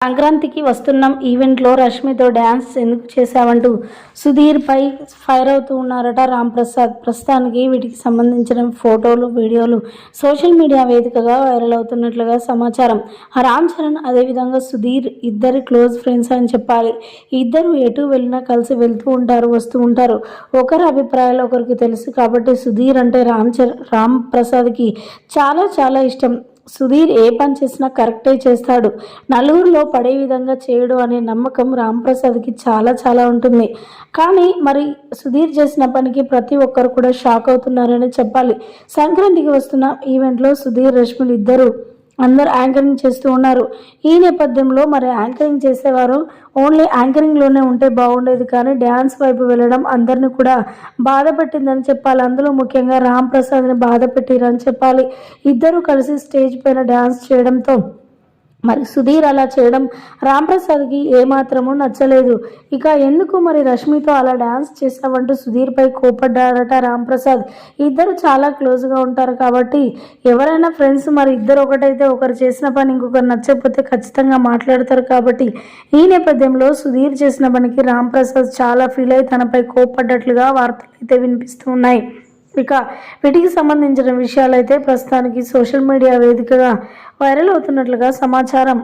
సంక్రాంతికి వస్తున్నాం ఈవెంట్లో రష్మితో డ్యాన్స్ ఎందుకు చేశావంటూ సుధీర్పై ఫైర్ అవుతూ ఉన్నారట రామ్ ప్రసాద్. ప్రస్తుతానికి వీటికి సంబంధించిన ఫోటోలు వీడియోలు సోషల్ మీడియా వేదికగా వైరల్ అవుతున్నట్లుగా సమాచారం. రామ్ చరణ్ అదేవిధంగా సుధీర్ ఇద్దరు క్లోజ్ ఫ్రెండ్స్ అని చెప్పాలి. ఇద్దరు ఎటు వెళ్ళినా కలిసి వెళ్తూ ఉంటారు వస్తూ ఉంటారు. ఒకరి అభిప్రాయాలు ఒకరికి తెలుసు కాబట్టి సుధీర్ అంటే రామ్ చరణ్ రామ్ ప్రసాద్కి చాలా చాలా ఇష్టం. సుధీర్ ఏ పని చేసినా కరెక్టే చేస్తాడు. నలుగురిలో పడే విధంగా చేయడు అనే నమ్మకం రాంప్రసాద్కి చాలా చాలా ఉంటుంది. కానీ మరి సుధీర్ చేసిన పనికి ప్రతి ఒక్కరు కూడా షాక్ అవుతున్నారని చెప్పాలి. సంక్రాంతికి వస్తున్న ఈవెంట్లో సుధీర్ రష్మిలు ఇద్దరు అందరు యాంకరింగ్ చేస్తూ ఉన్నారు. ఈ నేపథ్యంలో మరి యాంకరింగ్ చేసేవారు ఓన్లీ యాంకరింగ్లోనే ఉంటే బాగుండేది కానీ డ్యాన్స్ వైపు వెళ్ళడం అందరిని కూడా బాధ పెట్టిందని చెప్పాలి. అందులో ముఖ్యంగా రామ్ ప్రసాద్ని బాధ పెట్టిరని చెప్పాలి. ఇద్దరు కలిసి స్టేజ్ పైన డ్యాన్స్ చేయడంతో మరి సుధీర్ అలా చేయడం రాంప్రసాద్కి ఏమాత్రమూ నచ్చలేదు. ఇక ఎందుకు మరి రష్మితో అలా డ్యాన్స్ చేసావంటూ సుధీర్పై కోపడ్డారట రాంప్రసాద్. ఇద్దరు చాలా క్లోజ్గా ఉంటారు కాబట్టి ఎవరైనా ఫ్రెండ్స్ మరి ఇద్దరు ఒకటైతే ఒకరు చేసిన పని ఇంకొకరు నచ్చకపోతే ఖచ్చితంగా మాట్లాడతారు కాబట్టి ఈ నేపథ్యంలో సుధీర్ చేసిన పనికి రాంప్రసాద్ చాలా ఫీల్ అయి తనపై కోపడ్డట్లుగా వార్తలు అయితే వినిపిస్తూ ఉన్నాయి. ఇక వీటికి సంబంధించిన విషయాలైతే ప్రస్తుతానికి సోషల్ మీడియా వేదికగా వైరల్ అవుతున్నట్లుగా సమాచారం.